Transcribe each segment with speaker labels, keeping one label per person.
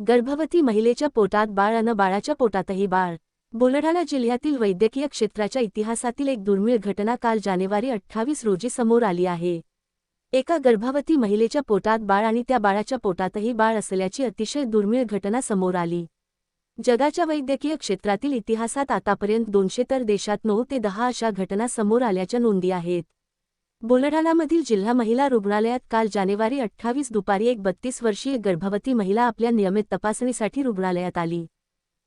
Speaker 1: गर्भवती महिलेच्या पोटात बाळ अन बाळाच्या पोटातही बाळ. बुलढाणा जिल्ह्यातील वैद्यकीय क्षेत्राच्या इतिहासातील एक दुर्मिळ घटना काल जानेवारी अठ्ठावीस रोजी समोर आली आहे. एका गर्भवती महिलेच्या पोटात बाळ आणि त्या बाळाच्या पोटातही बाळ असल्याची अतिशय दुर्मिळ घटना समोर आली. जगाच्या वैद्यकीय क्षेत्रातील इतिहासात आतापर्यंत दोनशे तर देशात नऊ ते दहा अशा घटना समोर आल्याच्या नोंदी आहेत. बुलढाणामधील जिल्हा महिला रुग्णालयात काल जानेवारी अठ्ठावीस दुपारी एक बत्तीस वर्षीय गर्भवती महिला आपल्या नियमित तपासणीसाठी रुग्णालयात आली.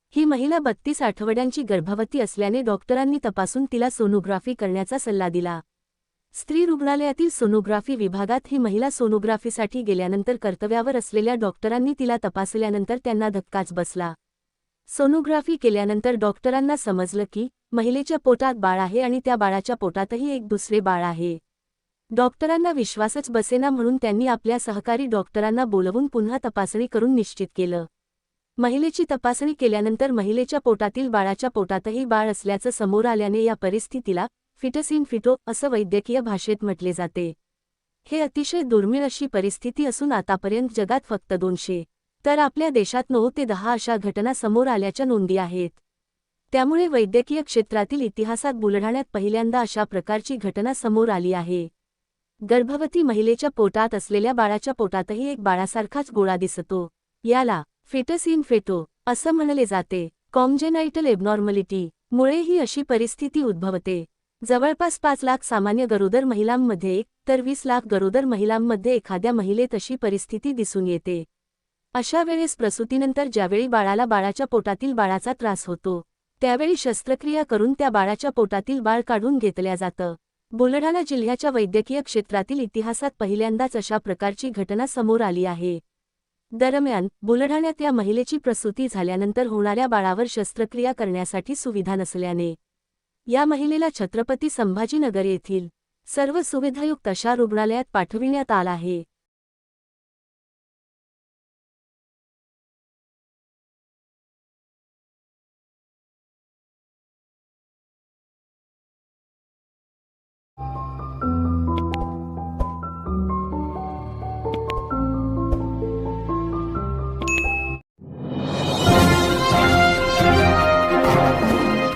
Speaker 1: ही महिला बत्तीस आठवड्यांची गर्भवती असल्याने डॉक्टरांनी तपासून तिला सोनोग्राफी करण्याचा सल्ला दिला. स्त्री रुग्णालयातील सोनोग्राफी विभागात ही महिला सोनोग्राफीसाठी गेल्यानंतर कर्तव्यावर असलेल्या डॉक्टरांनी तिला तपासल्यानंतर त्यांना धक्काच बसला. सोनोग्राफी केल्यानंतर डॉक्टरांना समजलं की महिलेच्या पोटात बाळ आहे आणि त्या बाळाच्या पोटातही एक दुसरे बाळ आहे. डॉक्टरांना विश्वासच बसेना म्हणून त्यांनी आपल्या सहकारी डॉक्टरांना बोलवून पुन्हा तपासणी करून निश्चित केलं. महिलेची तपासणी केल्यानंतर महिलेच्या पोटातील बाळाच्या पोटातही बाळ असल्याचं समोर आल्याने या परिस्थितीला फिटस इन फिटो असं वैद्यकीय भाषेत म्हटले जाते. हे अतिशय दुर्मिळ अशी परिस्थिती असून आतापर्यंत जगात फक्त दोनशे तर आपल्या देशात नऊ ते दहा अशा घटना समोर आल्याच्या नोंदी आहेत. त्यामुळे वैद्यकीय क्षेत्रातील इतिहासात बुलढाण्यात पहिल्यांदा अशा प्रकारची घटना समोर आली आहे. गर्भवती महिलेच्या पोटात असलेल्या बाळाच्या पोटातही एक बाळासारखाच गोळा दिसतो. याला फेटस इन फेटो असं म्हणले जाते. कॉम्जेनाइटल एबनॉर्मलिटी मुळे ही अशी परिस्थिती उद्भवते. जवळपास पाच लाख सामान्य गरोदर महिलांमध्ये एक तर वीस लाख गरोदर महिलांमध्ये एखाद्या महिलेत अशी परिस्थिती दिसून येते. अशा वेळेस प्रसूतीनंतर ज्यावेळी बाळाला बाळाच्या पोटातील बाळाचा त्रास होतो त्यावेळी शस्त्रक्रिया करून त्या बाळाच्या पोटातील बाळ काढून घेतल्या जातं. बुलढाणा जिल्ह्याच्या वैद्यकीय क्षेत्रातील इतिहासात पहिल्यांदाच अशा प्रकारची घटना समोर आली आहे. दरम्यान बुलढाण्यात या महिलेची प्रसूती झाल्यानंतर होणाऱ्या बाळावर शस्त्रक्रिया करण्यासाठी सुविधा नसल्याने या महिलेला छत्रपती संभाजीनगर येथील सर्व सुविधायुक्त अशा रुग्णालयात पाठविण्यात आला आहे.